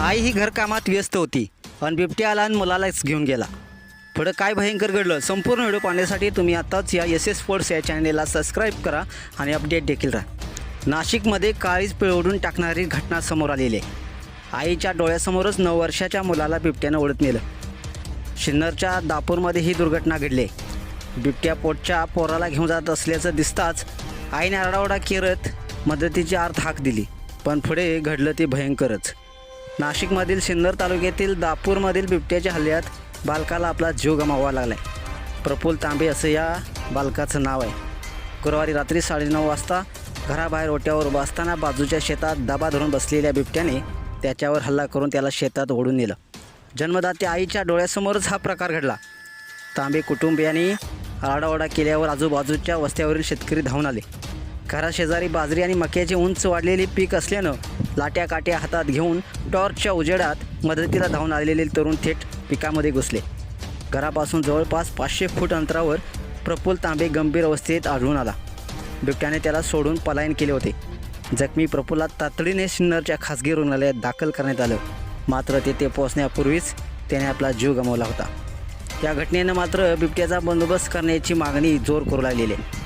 आई ही घरकामात व्यस्त होती. आणि बिबट्या आला आणि मुलालाच घेऊन गेला. पुढं काय भयंकर घडलं संपूर्ण व्हिडिओ पाहण्यासाठी तुम्ही आताच या एस एस स्पोर्ट्स या चॅनेलला सबस्क्राईब करा आणि अपडेट देखील राहा. नाशिकमध्ये काळीच पिळवडून टाकणारी घटना समोर आलेली आहे. आईच्या डोळ्यासमोरच नऊ वर्षाच्या मुलाला बिबट्यानं ओढत नेलं. शिन्नरच्या दापूरमध्ये ही दुर्घटना घडली आहे. बिबट्या पोटच्या पोराला घेऊन जात असल्याचं दिसताच आईने आरडाओरडा करत मदतीची अर्थ हाक दिली. पण पुढे घडलं ते भयंकरच. नाशिकमधील सिन्नर तालुक्यातील दापूरमधील बिबट्याच्या हल्ल्यात बालकाला आपला जीव गमावा लागलाय. प्रफुल्ल तांबे असं या बालकाचं नाव आहे. गुरुवारी रात्री साडेनऊ वाजता घराबाहेर ओट्यावर उभा असताना बाजूच्या शेतात दबा धरून बसलेल्या बिबट्याने त्याच्यावर हल्ला करून त्याला शेतात ओढून नेलं. जन्मदात्या आईच्या डोळ्यासमोरच हा प्रकार घडला. तांबे कुटुंबियांनी आरडाओरडा केल्यावर आजूबाजूच्या वस्त्यावरील शेतकरी धावून आले. घराशेजारी बाजरी आणि मक्याचे उंच वाढलेले पीक असल्यानं लाट्या काट्या हातात घेऊन टॉर्चच्या उजेडात मदतीला धावून आलेले तरुण थेट पिकामध्ये घुसले. घरापासून जवळपास पाचशे फूट अंतरावर प्रफुल तांबे गंभीर अवस्थेत आढळून आला. बिबट्याने त्याला सोडून पलायन केले होते. जखमी प्रफुल्ला तातडीने सिन्नरच्या खासगी रुग्णालयात दाखल करण्यात आलं. मात्र तेथे पोहोचण्यापूर्वीच त्याने आपला जीव गमावला होता. या घटनेनं मात्र बिबट्याचा बंदोबस्त करण्याची मागणी जोर करू लागलेली आहे.